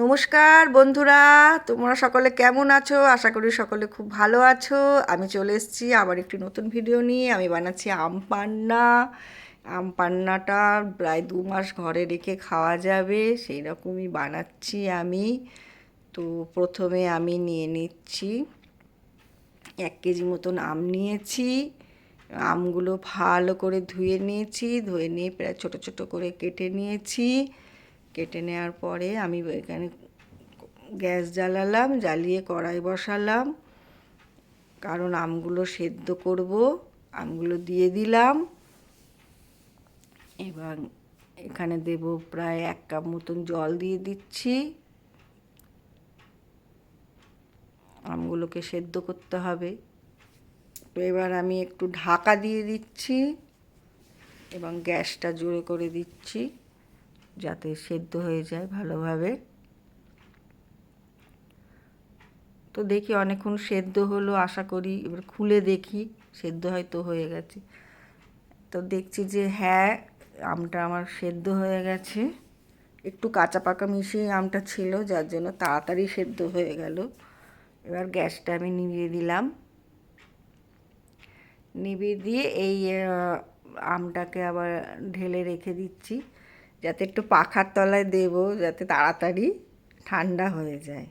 নমস্কার বন্ধুরা, তোমরা সকলে কেমন আছো? আশা করি সকলে খুব ভালো আছো। আমি চলে এসেছি আবার একটি নতুন ভিডিও নিয়ে। আমি বানাচ্ছি আম পান্না। আম পান্নাটা প্রায় দু মাস ঘরে রেখে খাওয়া যাবে সেই রকমই বানাচ্ছি আমি। তো প্রথমে আমি নিয়ে নিচ্ছি এক কেজি মতন আম নিয়েছি। আমগুলো ভালো করে ধুয়ে নিয়েছি, ধুয়ে নিয়ে প্রায় ছোটো ছোটো করে কেটে নিয়েছি। কেটে নেওয়ার পরে আমি এখানে গ্যাস জ্বালালাম, জ্বালিয়ে কড়াই বসালাম। কারণ আমগুলো সেদ্ধ করব, আমগুলো দিয়ে দিলাম। এবার এখানে দেব প্রায় এক কাপ মতন জল দিয়ে দিচ্ছি। আমগুলোকে সেদ্ধ করতে হবে। তো এবার আমি একটু ঢাকা দিয়ে দিচ্ছি এবং গ্যাসটা জোরে করে দিচ্ছি। যাতে সেদ্ধ হয়ে যায় ভালোভাবে। তো দেখি অনেকক্ষণ সেদ্ধ হলো, আশা করি এবার খুলে দেখি, সেদ্ধ হয়তো হয়ে গেছে। তো দেখছি যে হ্যাঁ আমটা আমার সেদ্ধ হয়ে গেছে। একটু কাঁচা পাকা মিশিয়ে আমটা ছিল, যার জন্য তাড়াতাড়ি সেদ্ধ হয়ে গেল। এবার গ্যাসটা আমি নিভিয়ে দিলাম। নিভিয়ে দিয়ে এই আমটাকে আবার ঢেলে রেখে দিচ্ছি। যাতে একটু পাখার তলায় দেব, যাতে তাড়াতাড়ি ঠান্ডা হয়ে যায়।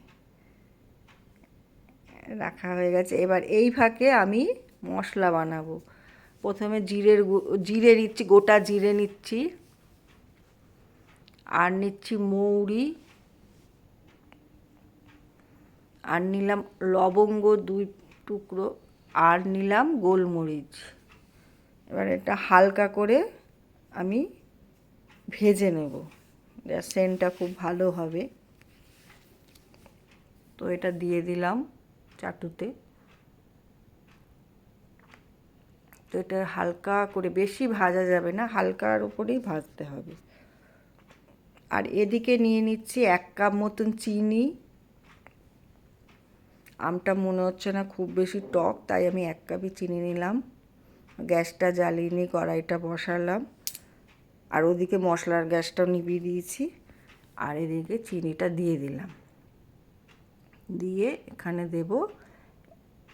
রাখা হয়ে গেছে। এবার এই ফাঁকে আমি মশলা বানাবো। প্রথমে জিরের জিরে নিচ্ছি, গোটা জিরে নিচ্ছি। আর নিচ্ছি মৌরি। আর নিলাম লবঙ্গ দুই টুকরো। আর নিলাম গোলমরিচ। এবার এটা হালকা করে আমি ভেজে নেব। সেন্টটা খুব ভালো হবে। তো এটা দিয়ে দিলাম চাটুতে। তো এটা হালকা করে, বেশি ভাজা যাবে না, হালকার উপরেই ভাজতে হবে। আর এদিকে নিয়ে নিচ্ছি এক কাপ মতন চিনি। আমটা মনে হচ্ছে না খুব বেশি টক, তাই আমি এক কাপই চিনি নিলাম। গ্যাসটা জ্বালিয়ে নিয়ে কড়াইটা বসালাম। আর ওদিকে মশলার গ্যাসটাও নিভিয়ে দিয়েছি। আর এদিকে চিনিটা দিয়ে দিলাম। দিয়ে এখানে দেব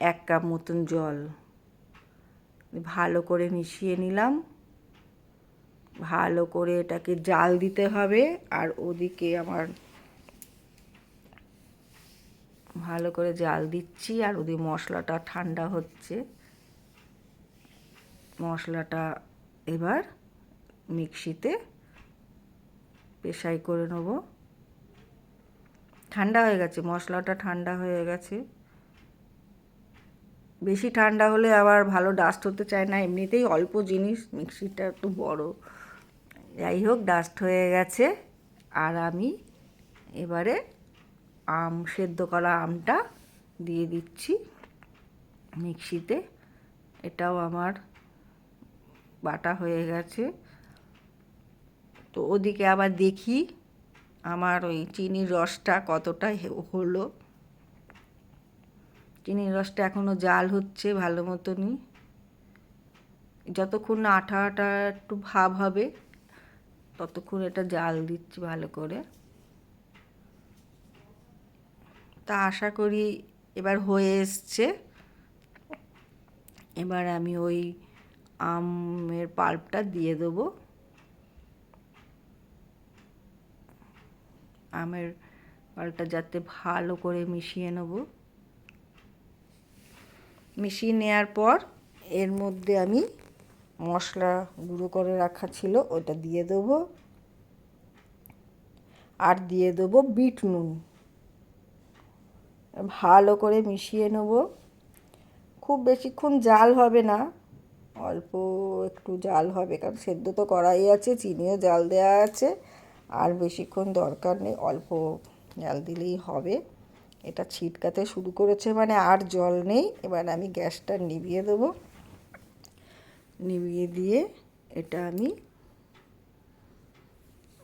এক কাপ মতন জল। ভালো করে মিশিয়ে নিলাম। ভালো করে এটাকে জাল দিতে হবে। আর ওদিকে আমার ভালো করে জাল দিচ্ছি। আর ওদিকে মশলাটা ঠান্ডা হচ্ছে। মশলাটা এবার মিক্সিতে পেশাই করে নেব। ঠান্ডা হয়ে গেছে, মশলাটা ঠান্ডা হয়ে গেছে। বেশি ঠান্ডা হলে আবার ভালো ডাস্ট হতে চায় না, এমনিতেই অল্প জিনিস, মিক্সিটা একটু বড়। যাই হোক ডাস্ট হয়ে গেছে। আর আমি এবারে আম, সেদ্ধ করা আমটা দিয়ে দিচ্ছি মিক্সিতে। এটাও আমার বাটা হয়ে গেছে। তো ওদিকে আবার দেখি আমার ওই চিনির রসটা কতটা হলো। চিনির রসটা এখনও জাল হচ্ছে ভালো মতনই। যতক্ষণ না আঠা আঠা একটু ভাব হবে, ততক্ষণ এটা জাল দিচ্ছি ভালো করে। তা আশা করি এবার হয়ে এসছে। এবার আমি ওই আমের পাল্পটা দিয়ে দেবো। আমের পাল্পটা যাতে ভালো করে মিশিয়ে নেব। মিশিয়ে নেওয়ার পর এর মধ্যে আমি মশলা গুঁড়ো করে রাখা ছিল, ওটা দিয়ে দেবো। আর দিয়ে দেবো বিট নুন। ভালো করে মিশিয়ে নেব। খুব বেশিক্ষণ জাল হবে না, অল্প একটু জাল হবে, কারণ সেদ্ধ তো করাই আছে, চিনিও জাল দেওয়া আছে। আর বেশিক্ষণ দরকার নেই, অল্প জাল দিলেই হবে। এটা ছিটকাতে শুরু করেছে মানে আর জল নেই। এবার আমি গ্যাসটা নিভিয়ে দেবো। নিভিয়ে দিয়ে এটা আমি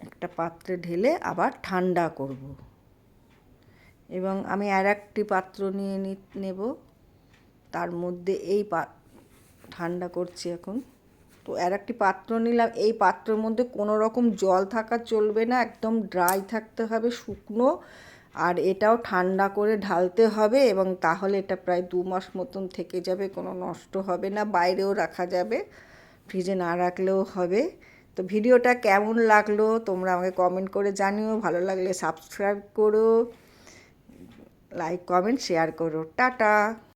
একটা পাত্রে ঢেলে আবার ঠান্ডা করব। এবং আমি আর একটি পাত্র নিয়ে নেব। তার মধ্যে এই পা, ঠান্ডা করছি এখন। তো আর একটি পাত্র নিলাম। এই পাত্রের মধ্যে কোনো রকম জল থাকা চলবে না, একদম ড্রাই থাকতে হবে শুকনো। আর এটাও ঠান্ডা করে ঢালতে হবে এবং তাহলে এটা প্রায় দু মাস মতন থেকে যাবে, কোনো নষ্ট হবে না, বাইরেও রাখা যাবে, ফ্রিজে না রাখলেও হবে। তো ভিডিওটা কেমন লাগল তোমরা আমাকে কমেন্ট করে জানিও, ভালো লাগলে সাবস্ক্রাইব করো, লাইক, কমেন্ট, শেয়ার করো। টাটা!